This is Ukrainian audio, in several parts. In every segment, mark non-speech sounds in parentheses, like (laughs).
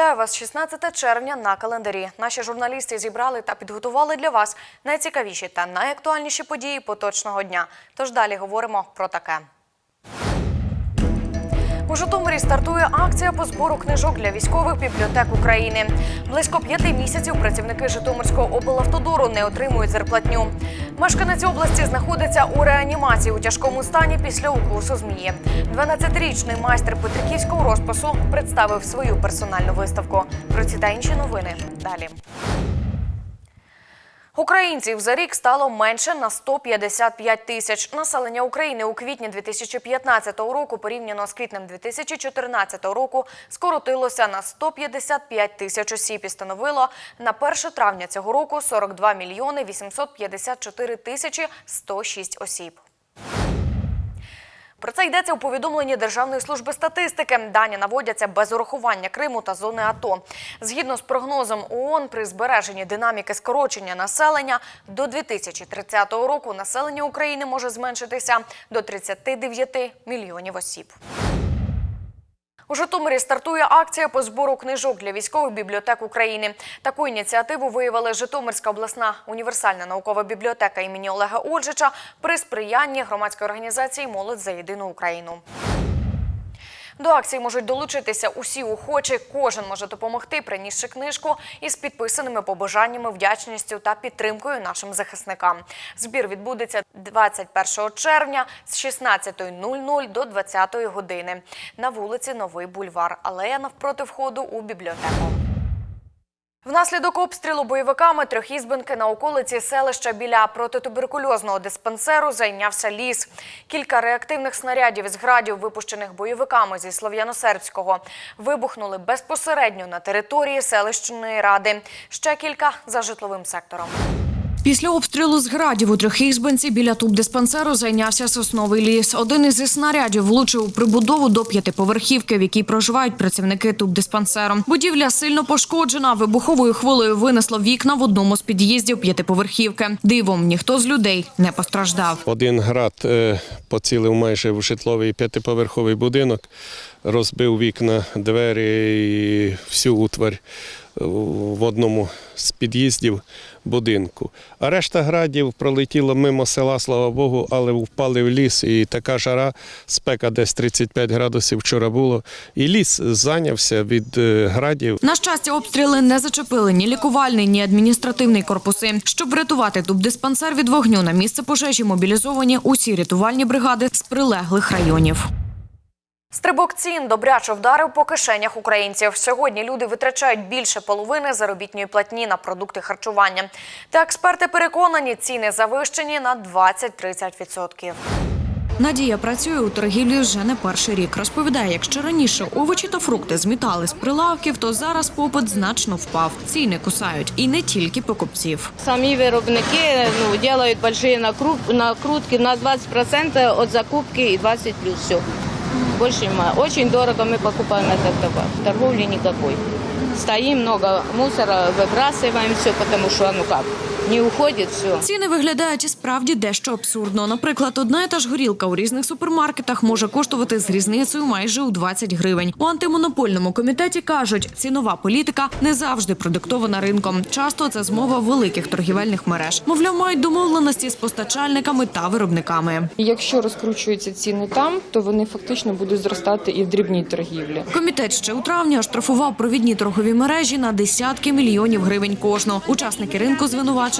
Вітаю вас 16 червня на календарі. Наші журналісти зібрали та підготували для вас найцікавіші та найактуальніші події поточного дня. Тож далі говоримо про таке. У Житомирі стартує акція по збору книжок для військових бібліотек України. Близько п'яти місяців працівники Житомирського облавтодору не отримують зарплатню. Мешканець області знаходиться у реанімації у тяжкому стані після укусу змії. 12-річний майстер Петриківського розпису представив свою персональну виставку. Про ці та інші новини далі. Українців за рік стало менше на 155 тисяч. Населення України у квітні 2015 року порівняно з квітнем 2014 року скоротилося на 155 тисяч осіб і становило на 1 травня цього року 42 мільйони 854 тисячі 106 осіб. Про це йдеться у повідомленні Державної служби статистики. Дані наводяться без урахування Криму та зони АТО. Згідно з прогнозом ООН, при збереженні динаміки скорочення населення до 2030 року населення України може зменшитися до 39 мільйонів осіб. У Житомирі стартує акція по збору книжок для військових бібліотек України. Таку ініціативу виявила Житомирська обласна універсальна наукова бібліотека імені Олега Ольжича при сприянні громадської організації Молодь за єдину Україну. До акції можуть долучитися усі охочі. Кожен може допомогти, принісши книжку із підписаними побажаннями, вдячністю та підтримкою нашим захисникам. Збір відбудеться 21 червня з 16.00 до 20 години на вулиці Новий Бульвар, алея навпроти входу у бібліотеку. Внаслідок обстрілу бойовиками трьохізбинки на околиці селища біля протитуберкульозного диспансеру зайнявся ліс. Кілька реактивних снарядів з градів, випущених бойовиками зі Слов'яносербського, вибухнули безпосередньо на території селищної ради. Ще кілька за житловим сектором. Після обстрілу з градів у Трьохізбинці біля тубдиспансеру зайнявся сосновий ліс. Один із снарядів влучив у прибудову до п'ятиповерхівки, в якій проживають працівники тубдиспансеру. Будівля сильно пошкоджена. Вибуховою хвилею винесло вікна в одному з під'їздів п'ятиповерхівки. Дивом ніхто з людей не постраждав. Один град е, поцілив майже в житловий п'ятиповерховий будинок, розбив вікна, двері і всю утварь в одному з під'їздів будинку. А решта градів пролетіла мимо села, слава Богу, але впали в ліс. І така жара, спека десь 35 градусів вчора було. І ліс зайнявся від е, градів. На щастя, обстріли не зачепили ні лікувальний, ні адміністративний корпуси. Щоб врятувати тубдиспансер від вогню на місце пожежі, мобілізовані усі рятувальні бригади з прилеглих районів. Стрибок цін добряче вдарив по кишенях українців. Сьогодні люди витрачають більше половини заробітної платні на продукти харчування. Та експерти переконані, ціни завищені на 20-30%. Надія працює у торгівлі вже не перший рік. Розповідає, якщо раніше овочі та фрукти змітали з прилавків, то зараз попит значно впав. Ціни кусають і не тільки покупців. Самі виробники ну, большие накруп, накрутки на 20% от закупки и 20 плюс все Больше нема. Очень дорого мы покупаем этот товар. Торговли никакой. Стоим, много мусора, выбрасываем все, потому что, ну как, не уходит все. Ціни виглядають і справді дещо абсурдно. Наприклад, одна і та ж горілка у різних супермаркетах може коштувати з різницею майже у 20 гривень. У антимонопольному комітеті кажуть, цінова політика не завжди продиктована ринком. Часто це змова великих торгівельних мереж. Мовляв, мають домовленості з постачальниками та виробниками. Якщо розкручуються ціни там, то вони фактично будуть зростати і в дрібній торгівлі. Комітет ще у травні оштрафував провідні торгові мережі на десятки мільйонів гривень кожну. Учасники ринку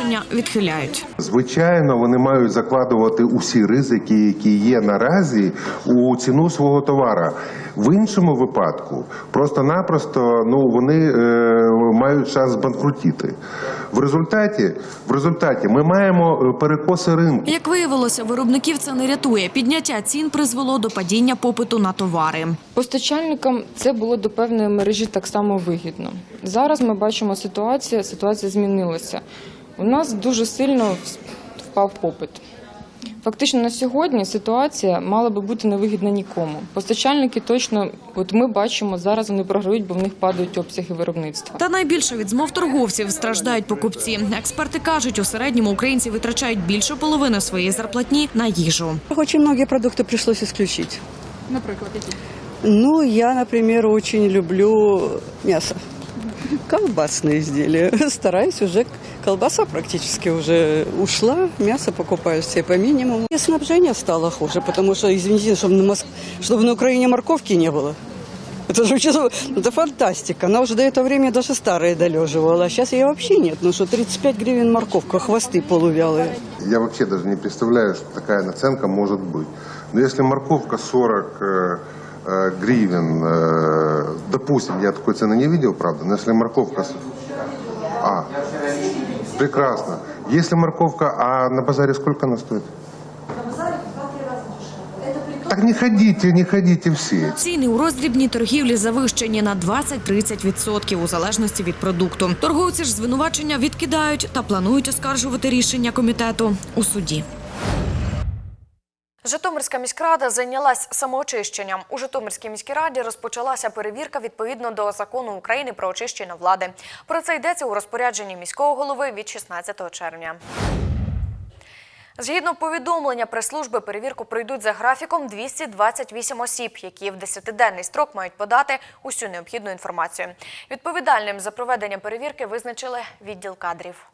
звинувачення відхиляють. Звичайно, вони мають закладувати усі ризики, які є наразі, у ціну свого товара. В іншому випадку просто-напросто ну вони е, мають час збанкрутіти. В результаті, в результаті ми маємо е, перекоси ринку. Як виявилося, виробників це не рятує. Підняття цін призвело до падіння попиту на товари. Постачальникам це було до певної мережі так само вигідно. Зараз ми бачимо ситуацію, ситуація змінилася. У нас дуже сильно впав попит. Фактично на сьогодні ситуація мала би бути невигідна нікому. Постачальники точно, от ми бачимо, зараз вони програють, бо в них падають обсяги виробництва. Та найбільше від змов торговців страждають покупці. Експерти кажуть, у середньому українці витрачають більше половини своєї зарплатні на їжу. Очень многие продукты пришлось исключить. Наприклад, які? Ну, я, например, очень люблю мясо Колбасные изделия. (laughs) Стараюсь уже, колбаса практически уже ушла, мясо покупаю все по минимуму. И снабжение стало хуже, потому что, извините, чтобы на, Моск... чтобы на Украине морковки не было. Это же вообще, это фантастика. Она уже до этого времени даже старые долеживала, а сейчас ее вообще нет. Ну что, 35 гривен морковка, хвосты полувялые. Я вообще даже не представляю, что такая наценка может быть. Но если морковка 40 э, э, гривен, э, допустим, я такой цены не видел, правда, но если морковка... А, прекрасно. Если морковка, а на базаре сколько она стоит? Так не ходите, не ходите всі. Ціни у роздрібній торгівлі завищені на 20-30% у залежності від продукту. Торговці ж звинувачення відкидають та планують оскаржувати рішення комітету у суді. Житомирська міськрада зайнялась самоочищенням. У Житомирській міській раді розпочалася перевірка відповідно до закону України про очищення влади. Про це йдеться у розпорядженні міського голови від 16 червня. Згідно повідомлення прес-служби, перевірку пройдуть за графіком 228 осіб, які в 10-денний строк мають подати усю необхідну інформацію. Відповідальним за проведення перевірки визначили відділ кадрів.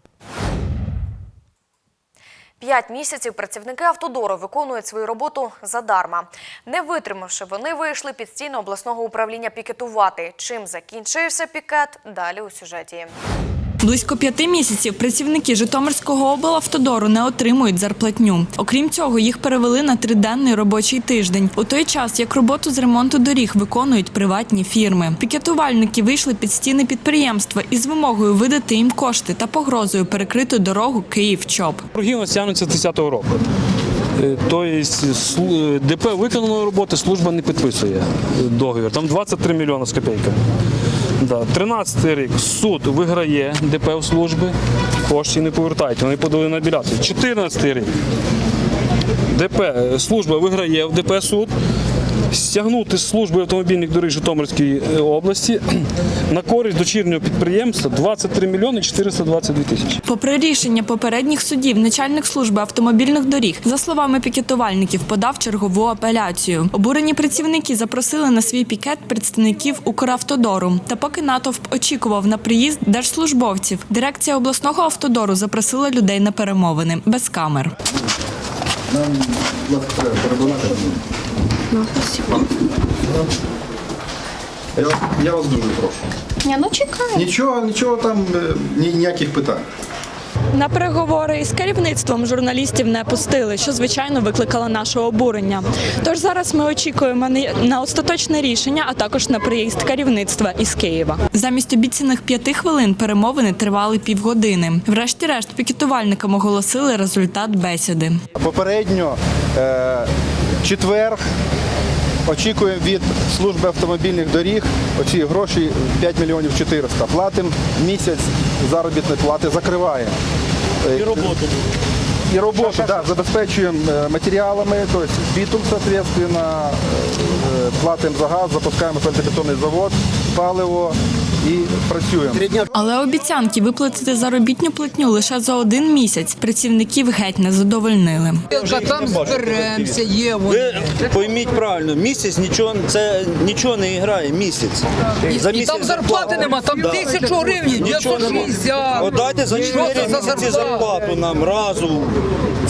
П'ять місяців працівники автодору виконують свою роботу задарма. Не витримавши, вони вийшли під стіни обласного управління пікетувати. Чим закінчився пікет? Далі у сюжеті. Близько п'яти місяців працівники Житомирського облавтодору не отримують зарплатню. Окрім цього, їх перевели на триденний робочий тиждень. У той час, як роботу з ремонту доріг виконують приватні фірми. Пікетувальники вийшли під стіни підприємства із вимогою видати їм кошти та погрозою перекрити дорогу Київ-ЧОП. Борги у нас тягнуться з 10-го року. Е, Тобто слу- ДП виконаної роботи служба не підписує договір. Там 23 мільйони з копійками. Да. 13 рік суд виграє ДП служби, коштів не повертають, вони подали на біляцію. 14 рік ДП служба виграє в ДП суд. Стягнути з служби автомобільних доріг Житомирської е, області (clears throat) на користь дочірнього підприємства 23 мільйони 422 тисячі. Попри рішення попередніх судів, начальник служби автомобільних доріг, за словами пікетувальників, подав чергову апеляцію. Обурені працівники запросили на свій пікет представників Укравтодору. Та поки натовп очікував на приїзд держслужбовців, дирекція обласного автодору запросила людей на перемовини без камер. Я, я вас дуже прошу. Ні, ну чекай. Нічого, нічого там, е, ні, ніяких питань. На переговори із керівництвом журналістів не пустили, що звичайно викликало наше обурення. Тож зараз ми очікуємо на- на остаточне рішення, а також на приїзд керівництва із Києва. Замість обіцяних п'яти хвилин перемовини тривали півгодини. Врешті-решт пікетувальникам оголосили результат бесіди. Попередньо е, четвер очікуємо від служби автомобільних доріг оці гроші 5 мільйонів 400. Платимо місяць заробітної плати, закриваємо. І роботу. І роботу, да, забезпечуємо е, матеріалами, тобто бітум, соответственно, е, платимо за газ, запускаємо фельдобетонний завод, паливо і працюємо. Але обіцянки виплатити заробітню платню лише за один місяць працівників геть не задовольнили. Там зберемося, є Ви пойміть правильно, місяць нічого це нічого не грає. Місяць за І там зарплати нема, там Да. тисячу гривень, Нічого нема. 960. От дайте за Що 4 це за місяці зарплату нам разу.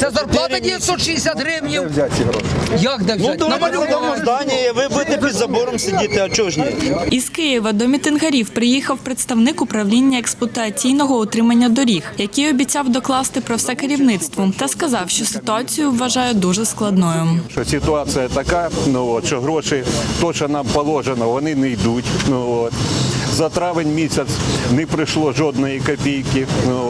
Це зарплата Чотири місяці. 960 Де гривень. взяти ці гроші? Як де Ну взяти? Намалювати. дамо здання, ви будете під забором сидіти, а чого ж ні? Із Києва до мітингарів приїхав представник управління експлуатаційного утримання доріг, який обіцяв докласти про все керівництво, та сказав, що ситуацію вважає дуже складною. що ситуація така, ну от що гроші, то що нам положено, вони не йдуть. Ну от за травень місяць не прийшло жодної копійки.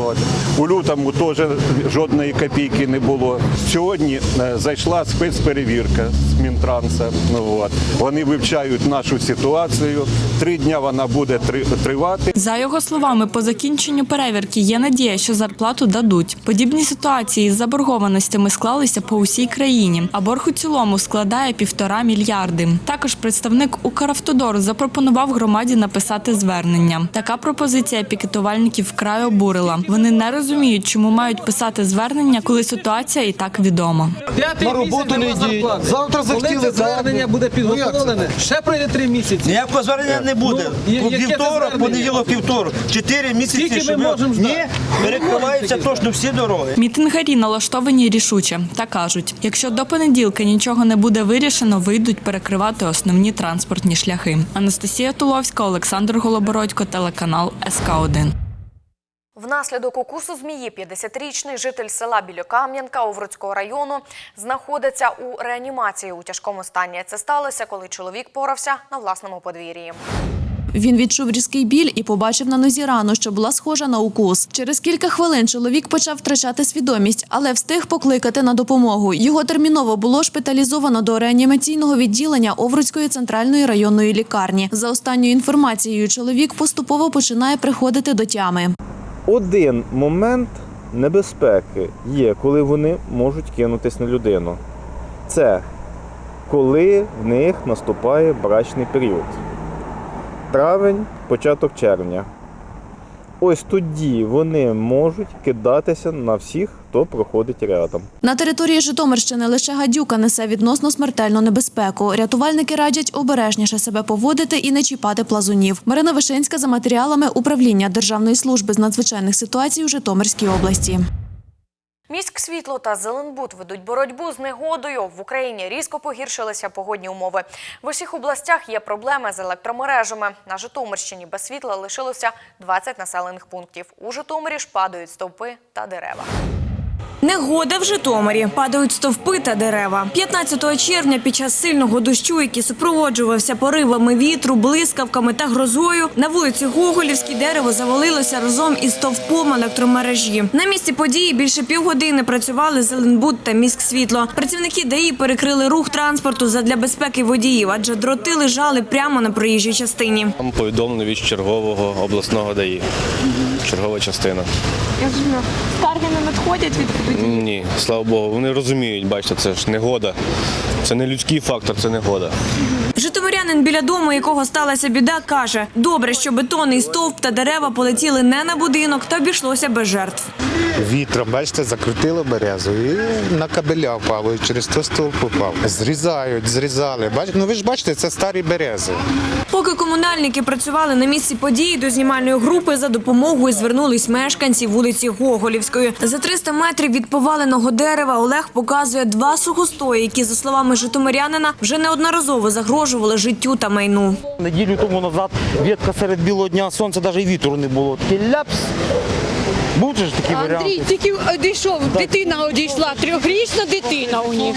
От у лютому теж жодної копійки не було. Сьогодні е, зайшла спецперевірка з Мінтранса. От вони вивчають нашу ситуацію. Три дня вона буде тривати. За його словами, по закінченню перевірки є надія, що зарплату дадуть. Подібні ситуації з заборгованостями склалися по усій країні, а борг у цілому складає півтора мільярди. Також представник Укравтодору запропонував громаді написати звернення. Така пропозиція пікетувальників вкрай обурила. Вони не розуміють, чому мають писати звернення, коли ситуація і так відома. На роботу не йдіть. Завтра захотіли, звернення буде Ну, підготовлене, ще пройде три місяці. Ніякого звернення не буде. Ну, це вівторок, понеділок, вівторок. Чотири місяці. Скільки ми щоб- можемо? Ні, перекриваються точно всі дороги. Мітингарі налаштовані рішуче та кажуть, якщо до понеділка нічого не буде вирішено, вийдуть перекривати основні транспортні шляхи. Анастасія Туловська, Олександр Голобородько, телеканал СК 1 Внаслідок укусу змії 50-річний житель села Білокам'янка Овруцького району знаходиться у реанімації у тяжкому стані. Це сталося, коли чоловік порався на власному подвір'ї. Він відчув різкий біль і побачив на нозі рану, що була схожа на укус. Через кілька хвилин чоловік почав втрачати свідомість, але встиг покликати на допомогу. Його терміново було шпиталізовано до реанімаційного відділення Овруцької центральної районної лікарні. За останньою інформацією, чоловік поступово починає приходити до тями. Один момент небезпеки є, коли вони можуть кинутись на людину. Це коли в них наступає брачний період. Травень, початок червня. Ось тоді вони можуть кидатися на всіх, хто проходить рядом. На території Житомирщини лише гадюка несе відносно смертельну небезпеку. Рятувальники радять обережніше себе поводити і не чіпати плазунів. Марина Вишинська за матеріалами управління Державної служби з надзвичайних ситуацій у Житомирській області. Міськ світло та Зеленбуд ведуть боротьбу з негодою. В Україні різко погіршилися погодні умови. В усіх областях є проблеми з електромережами. На Житомирщині без світла лишилося 20 населених пунктів. У Житомирі ж падають стовпи та дерева. Негода в Житомирі. Падають стовпи та дерева. 15 червня під час сильного дощу, який супроводжувався поривами вітру, блискавками та грозою, на вулиці Гоголівській дерево завалилося разом із стовпом електромережі. На місці події більше півгодини працювали Зеленбуд та міськсвітло. Працівники ДАІ перекрили рух транспорту задля безпеки водіїв, адже дроти лежали прямо на проїжджій частині. Нам повідомлено від чергового обласного ДАІ. Чергова частина. Скарги не надходять від Ні, слава Богу, вони розуміють, бачите, це ж негода. Це не людський фактор, це негода. Житомирянин біля дому, якого сталася біда, каже: добре, що бетонний стовп та дерева полетіли не на будинок та обійшлося без жертв. Вітром, бачите, закрутило березу і на кабеля впало, і через то стовп упав. Зрізають, зрізали. Бачите, ну ви ж бачите, це старі берези. Поки комунальники працювали на місці події, до знімальної групи за допомогою звернулись мешканці вулиці Гоголівської. За 300 метрів від поваленого дерева Олег показує два сухостої, які, за словами житомирянина, вже неодноразово загрожували життю та майну. Неділю тому назад ветка серед білого дня сонця, навіть і вітру не було. Такий ляпс. Був же ж такий варіант. Андрій тільки одійшов, дитина одійшла, трьохрічна дитина у них.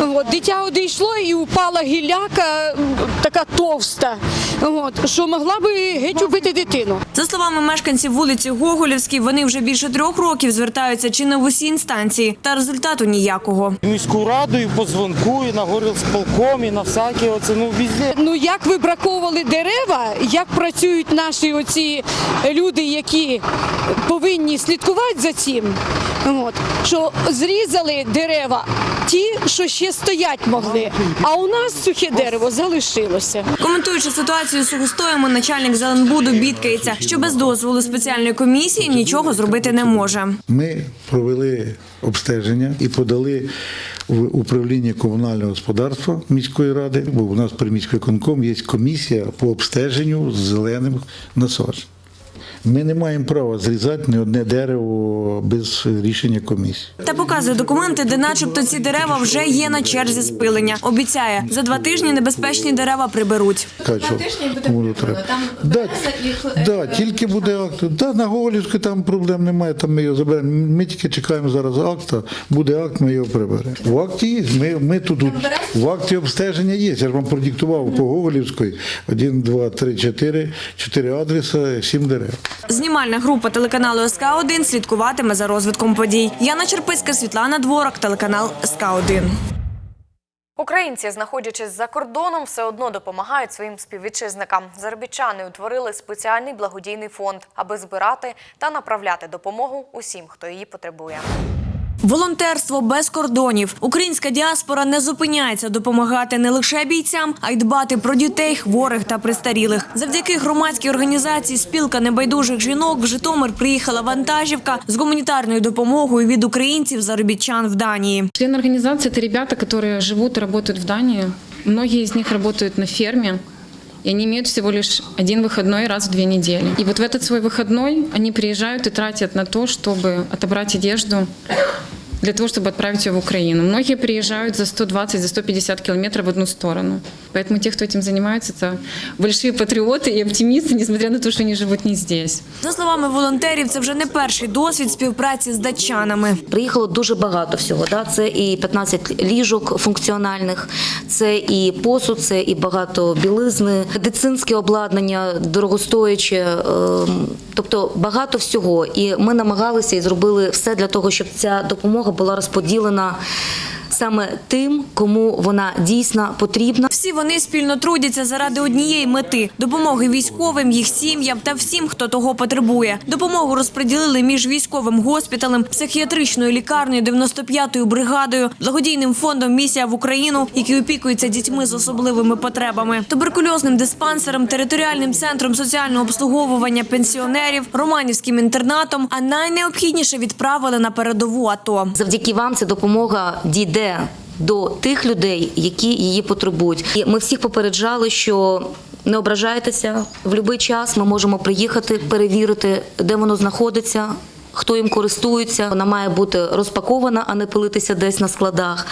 От, дитя одійшло і упала гілляка така товста, от, що могла би геть убити дитину. За словами мешканців вулиці Гоголівській, вони вже більше трьох років звертаються чи не в усі інстанції, та результату ніякого. Міську раду, і по дзвонку, і на горілсполком, і на всякі оце, ну, везде. Ну як вибраковували дерева, як працюють наші оці люди, які повинні слідкувати за цим, от, що зрізали дерева ті, що ще стоять могли, а у нас сухе дерево залишилося. Коментуючи ситуацію з сухостоями, начальник Зеленбуду бідкається, що без дозволу спеціальної комісії нічого зробити не може. Ми провели обстеження і подали в управління комунального господарства міської ради, бо у нас при міськвиконком є комісія по обстеженню зелених насаджень. Ми не маємо права зрізати ні одне дерево без рішення комісії. Та показує документи, де, начебто, ці дерева вже є на черзі спилення. Обіцяє, за два тижні небезпечні дерева приберуть. Кажуть, що кому треба. Да, да, тільки буде акт. Да, на Гоголівську там проблем немає, там ми його заберемо. Ми тільки чекаємо зараз акта, буде акт, ми його приберемо. В акті є. Ми, ми тут, тут в акті обстеження є. Я ж вам продиктував по Гоголівської. Один, два, три, чотири, чотири адреса, сім дерев. Знімальна група телеканалу СК 1 слідкуватиме за розвитком подій. Яна Черписька, Світлана Дворок, телеканал СК 1 Українці, знаходячись за кордоном, все одно допомагають своїм співвітчизникам. Заробітчани утворили спеціальний благодійний фонд, аби збирати та направляти допомогу усім, хто її потребує. Волонтерство без кордонів. Українська діаспора не зупиняється допомагати не лише бійцям, а й дбати про дітей, хворих та престарілих. Завдяки громадській організації Спілка небайдужих жінок в Житомир приїхала вантажівка з гуманітарною допомогою від українців заробітчан в Данії. Члены организации – это ребята, которые живут и работают в Дании. Многие из них работают на ферме. И они имеют всего лишь один выходной раз в две недели. И вот в этот свой выходной они приезжают и тратят на то, чтобы отобрать одежду для того, чтобы отправить ее в Украину. Многие приезжают за 120, за 150 километров в одну сторону. Поэтому те, кто этим занимается, это большие патриоты и оптимисты, несмотря на то, что они живут не здесь. За словами волонтерів, це вже не перший досвід співпраці з датчанами. Приїхало дуже багато всього. Да? Це і 15 ліжок функціональних, це і посуд, це і багато білизни, медицинське обладнання, дорогостояче, ем, тобто багато всього. І ми намагалися і зробили все для того, щоб ця допомога була розподілена саме тим, кому вона дійсно потрібна. Всі вони спільно трудяться заради однієї мети допомоги військовим, їх сім'ям та всім, хто того потребує. Допомогу розподілили між військовим госпіталем, психіатричною лікарнею, 95-ю бригадою, благодійним фондом Місія в Україну, який опікується дітьми з особливими потребами, туберкульозним диспансером, територіальним центром соціального обслуговування пенсіонерів, романівським інтернатом. А найнеобхідніше відправили на передову АТО. Завдяки вам ця допомога дійде до тих людей, які її потребують. І ми всіх попереджали, що не ображайтеся в будь-який час. Ми можемо приїхати, перевірити, де воно знаходиться. Хто їм користується, вона має бути розпакована, а не пилитися десь на складах.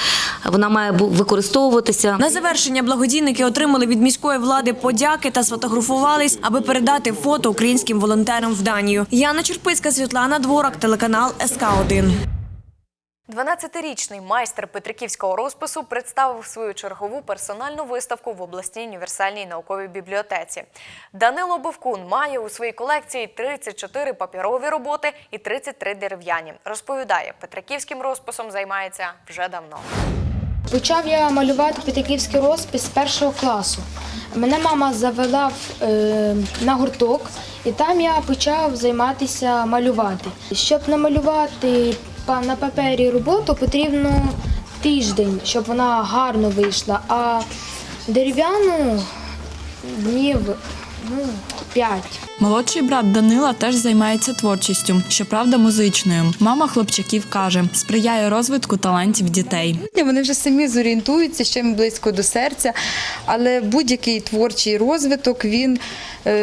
Вона має використовуватися. На завершення благодійники отримали від міської влади подяки та сфотографувались, аби передати фото українським волонтерам в Данію. Яна Черпицька, Світлана Дворак, телеканал СК 1 12-річний майстер Петриківського розпису представив свою чергову персональну виставку в обласній універсальній науковій бібліотеці. Данило Бовкун має у своїй колекції 34 папірові роботи і 33 дерев'яні. Розповідає, Петриківським розписом займається вже давно. Почав я малювати петриківський розпис з першого класу. Мене мама завела е, на гурток, і там я почав займатися малювати. Щоб намалювати на папері роботу, потрібно тиждень, щоб вона гарно вийшла. А дерев'яну днів ну, п'ять. Молодший брат Данила теж займається творчістю, щоправда, музичною. Мама хлопчаків каже, сприяє розвитку талантів дітей. Вони вже самі зорієнтуються, що їм близько до серця, але будь-який творчий розвиток він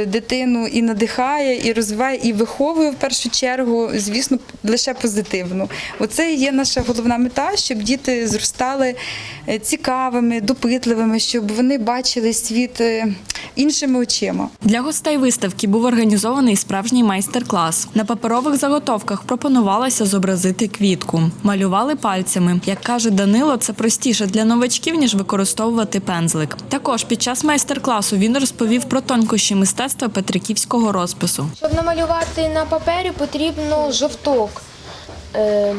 дитину і надихає, і розвиває, і виховує в першу чергу, звісно, лише позитивно. Оце є наша головна мета, щоб діти зростали е, цікавими, допитливими, щоб вони бачили світ е, іншими очима. Для гостей виставки був організований справжній майстер-клас. На паперових заготовках пропонувалося зобразити квітку. Малювали пальцями. Як каже Данило, це простіше для новачків, ніж використовувати пензлик. Також під час майстер-класу він розповів про тонкощі мистецтва петриківського розпису. Щоб намалювати на папері, потрібно жовток. Е,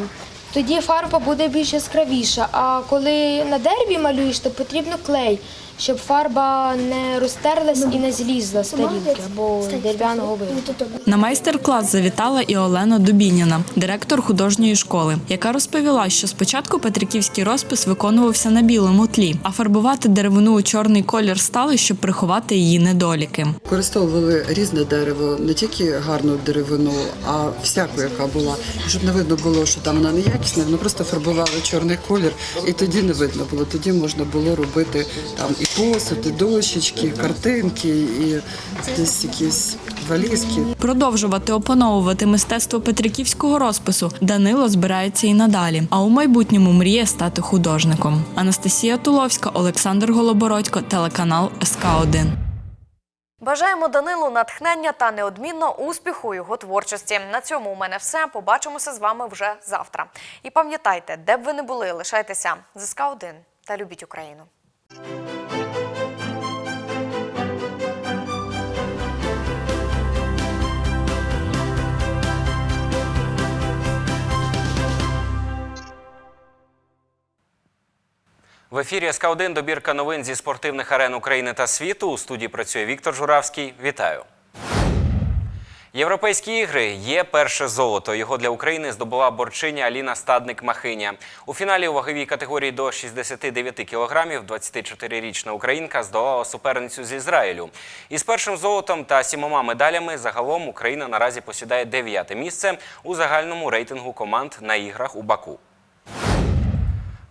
Тоді фарба буде більш яскравіша. А коли на дереві малюєш, то потрібно клей, щоб фарба не розтерлась і не злізла з тарілки або дерев'яного виробу. На майстер-клас завітала і Олена Дубініна, директор художньої школи, яка розповіла, що спочатку петриківський розпис виконувався на білому тлі, а фарбувати деревину у чорний колір стали, щоб приховати її недоліки. Використовували різне дерево, не тільки гарну деревину, а всяку, яка була. Щоб не видно було, що там вона неякісна, воно просто фарбували чорний колір, і тоді не видно було. Тоді можна було робити там і посуд, і дощечки, і картинки, і десь якісь валізки. Продовжувати опановувати мистецтво петриківського розпису Данило збирається і надалі, а у майбутньому мріє стати художником. Анастасія Туловська, Олександр Голобородько, телеканал СК 1 Бажаємо Данилу натхнення та неодмінно успіху його творчості. На цьому у мене все. Побачимося з вами вже завтра. І пам'ятайте, де б ви не були, лишайтеся з СК 1 та любіть Україну. В ефірі СК1 добірка новин зі спортивних арен України та світу. У студії працює Віктор Журавський. Вітаю. Європейські ігри є перше золото. Його для України здобула борчиня Аліна Стадник-Махиня. У фіналі у ваговій категорії до 69 кілограмів 24-річна українка здолала суперницю з Ізраїлю. Із першим золотом та сімома медалями загалом Україна наразі посідає дев'яте місце у загальному рейтингу команд на іграх у Баку.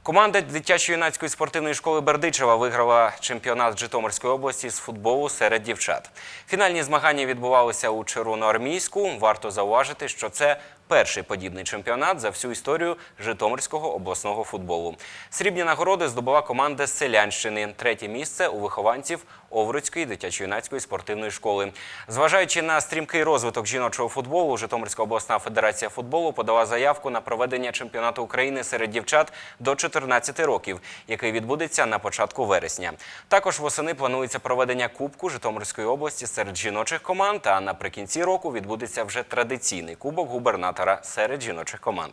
Команда дитячо-юнацької спортивної школи Бердичева виграла чемпіонат Житомирської області з футболу серед дівчат. Фінальні змагання відбувалися у Червоноармійську. Варто зауважити, що це перший подібний чемпіонат за всю історію Житомирського обласного футболу. Срібні нагороди здобула команда з Селянщини. Третє місце у вихованців Овруцької дитячо-юнацької спортивної школи. Зважаючи на стрімкий розвиток жіночого футболу, Житомирська обласна федерація футболу подала заявку на проведення чемпіонату України серед дівчат до 14 років, який відбудеться на початку вересня. Також восени планується проведення Кубку Житомирської області серед жіночих команд. А наприкінці року відбудеться вже традиційний кубок губернатора серед жіночих команд.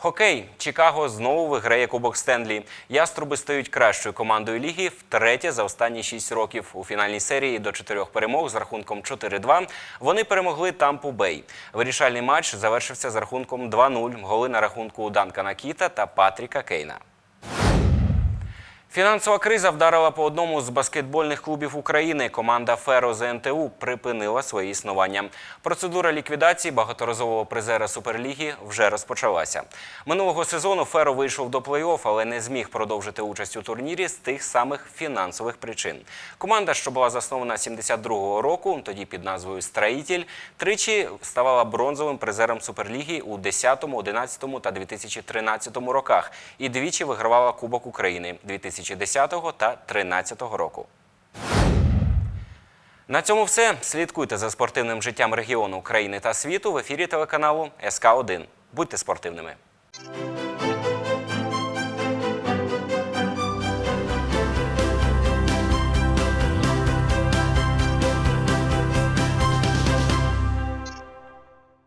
Хокей. Чикаго знову виграє Кубок Стенлі. Яструби стають кращою командою ліги втретє за останні шість років. У фінальній серії до чотирьох перемог з рахунком 4-2 вони перемогли Тампу Бей. Вирішальний матч завершився з рахунком 2-0. Голи на рахунку Данкана Кіта та Патріка Кейна. Фінансова криза вдарила по одному з баскетбольних клубів України. Команда Феро ЗНТУ припинила своє існування. Процедура ліквідації багаторазового призера Суперліги вже розпочалася. Минулого сезону Феро вийшов до плей-офф, але не зміг продовжити участь у турнірі з тих самих фінансових причин. Команда, що була заснована 72-го року, тоді під назвою Строїтель, тричі ставала бронзовим призером Суперліги у 10, 11 та 2013 роках і двічі вигравала Кубок України 2010 та 2013 року. На цьому все. Слідкуйте за спортивним життям регіону України та світу в ефірі телеканалу СК 1 Будьте спортивними.